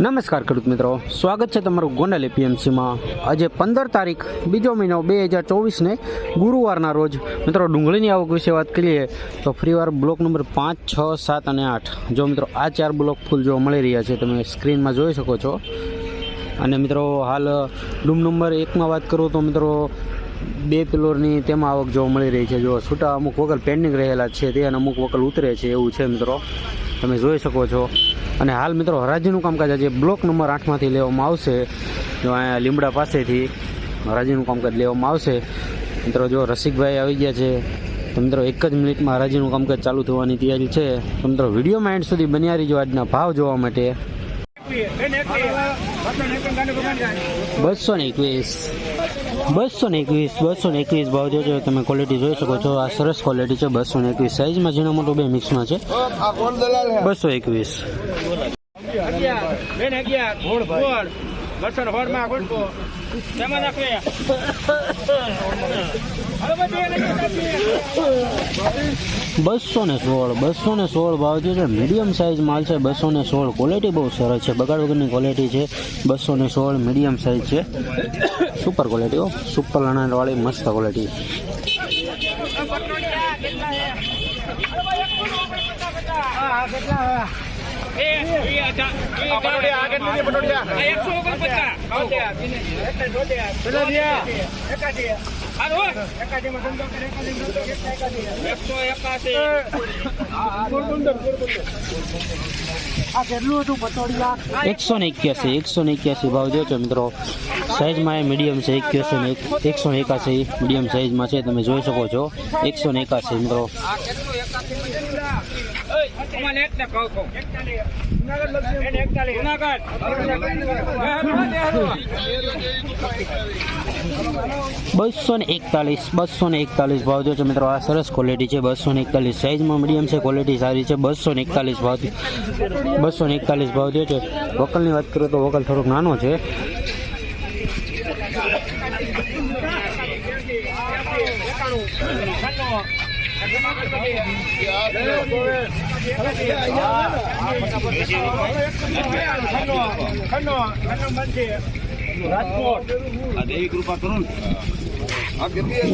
નમસ્કાર ખેડૂત મિત્રો. સ્વાગત છે તમારું ગોંડલ એપીએમસીમાં. આજે પંદર તારીખ, બીજો મહિનો બે હજાર ચોવીસને ગુરુવારના રોજ. મિત્રો, ડુંગળીની આવક વિશે વાત કરીએ તો ફરીવાર બ્લોક નંબર પાંચ, છ, સાત અને આઠ. જો મિત્રો, આ ચાર બ્લોક ફૂલ જોવા મળી રહ્યા છે, તમે સ્ક્રીનમાં જોઈ શકો છો. અને મિત્રો, હાલ ડૂમ નંબર એકમાં વાત કરું તો મિત્રો, બે પિલોરની તેમાં આવક જોવા મળી રહી છે. જો છૂટા અમુક વકલ પેન્ડિંગ રહેલા છે તે અને અમુક વકલ ઉતરે છે એવું છે મિત્રો. તમે જોઈ શકો છો. અને હાલ મિત્રો, હરાજીનું કામકાજ આજે બ્લોક નંબર આઠમાંથી લેવામાં આવશે. જો અહીંયા લીમડા પાસેથી હરાજીનું કામકાજ લેવામાં આવશે. મિત્રો, જો રસિકભાઈ આવી ગયા છે, તો મિત્રો, એક જ મિનિટમાં હરાજીનું કામકાજ ચાલુ થવાની તૈયારી છે. તો મિત્રો, વિડીયોમાં એન્ડ સુધી બન્યા રહીજો આજના ભાવ જોવા માટે. બસો ને એકવીસ. બસો ને એકવીસ, બસો ને એકવીસ ભાવ જોજો તમે ક્વોલિટી જોઈ શકો છો. આ સરસ ક્વોલિટી છે, બસો ને એકવીસ. સાઈઝમાં ઝીણો મોટો બે મિક્સમાં છે. બસો એકવીસ. બેન, અગિયાર. એને બસો ને સોળ બસો ને સોળ ભાવ જે છે મીડિયમ સાઇઝ માલ છે બસો ને સોળ. ક્વોલિટી બહુ સરસ છે બગાડ વગરની ક્વોલિટી છે બસો ને સોળ મીડિયમ સાઇઝ છે. સુપર ક્વોલિટી હો સુપર લણાવાળી મસ્ત ક્વોલિટી એ એકસો એકસો એકાસી એકસો ને એક્યાસી એકસો ને એક્યાસી ભાવ જોયો છો મિત્રો. સાઇઝમાં એ મીડિયમ છે એક્યાસી ને એકસો ને એકાસી મીડિયમ સાઇઝમાં છે તમે જોઈ શકો છો. એકસો ને એકાસી મિત્રો. બસો ને એકતાલીસ બસો ને એકતાલીસ ભાવ જો છે મિત્રો, આ સરસ ક્વોલિટી છે. બસો ને એકતાલીસ સાઇઝમાં મીડિયમ છે ક્વોલિટી સારી છે. બસો ને એકતાલીસ ભાવ બસો ને એકતાલીસ ભાવ જો છે. વકલની વાત કરું તો વકલ થોડોક નાનો છે.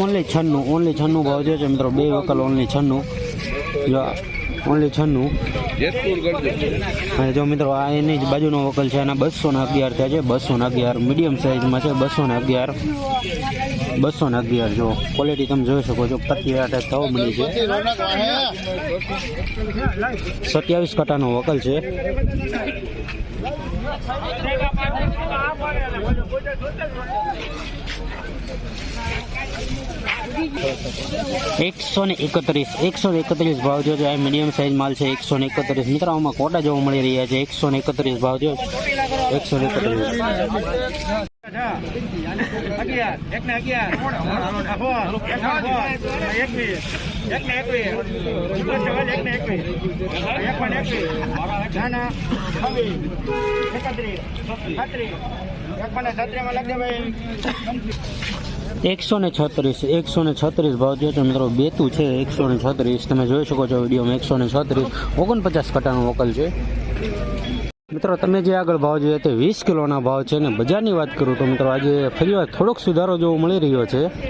ઓનલી છન્નું ઓનલી છન્નું ભાવ છે મિત્રો બે વકલ ઓનલી છન્નું. જો ઓનલી છન્નું. અને જો મિત્રો આ એની જ બાજુનો વકલ છે એના બસો ને અગિયાર થયા છે બસો ને અગિયાર. મીડિયમ સાઇઝમાં છે બસો ને અગિયાર. બસો ને અગિયાર જો ક્વોલિટી તમે જોઈ શકો છો પતિ આઠ તવ બની છે. સત્યાવીસ કટાનો વકલ છે. એકસો ને એકત્રીસ એકસો ને એકત્રીસ ભાવ જો આ મીડિયમ સાઇઝ માલ છે એકસો ને એકત્રીસ મિત્રો આમાં કોટા જોવા મળી રહ્યા છે એકસો ને એકત્રીસ ભાવ જો એકસો ને એકત્રીસ એક ને અગિયાર આ સોળ, એક ને સોળ, એકવીસ એક ને એકવીસ બસો, એક ને એકવીસ એક પણ એકવીસ ના ના છવ્વીસ એકત્રીસ એકસો ને છત્રીસ, એકસો ને છત્રીસ ભાવ જો છે મિત્રો બેતું છે, એકસો ને છત્રીસ. તમે જોઈ શકો છો વિડીયોમાં એકસો ને છત્રીસ. ઓગણપચાસ કટાનો વકલ છે. મિત્રો, તમે જે આગળ ભાવ જોઈએ તે વીસ કિલોના ભાવ છે ને બજારની વાત કરું તો મિત્રો, આજે ફરીવાર થોડોક સુધારો જોવો મળી રહ્યો છે.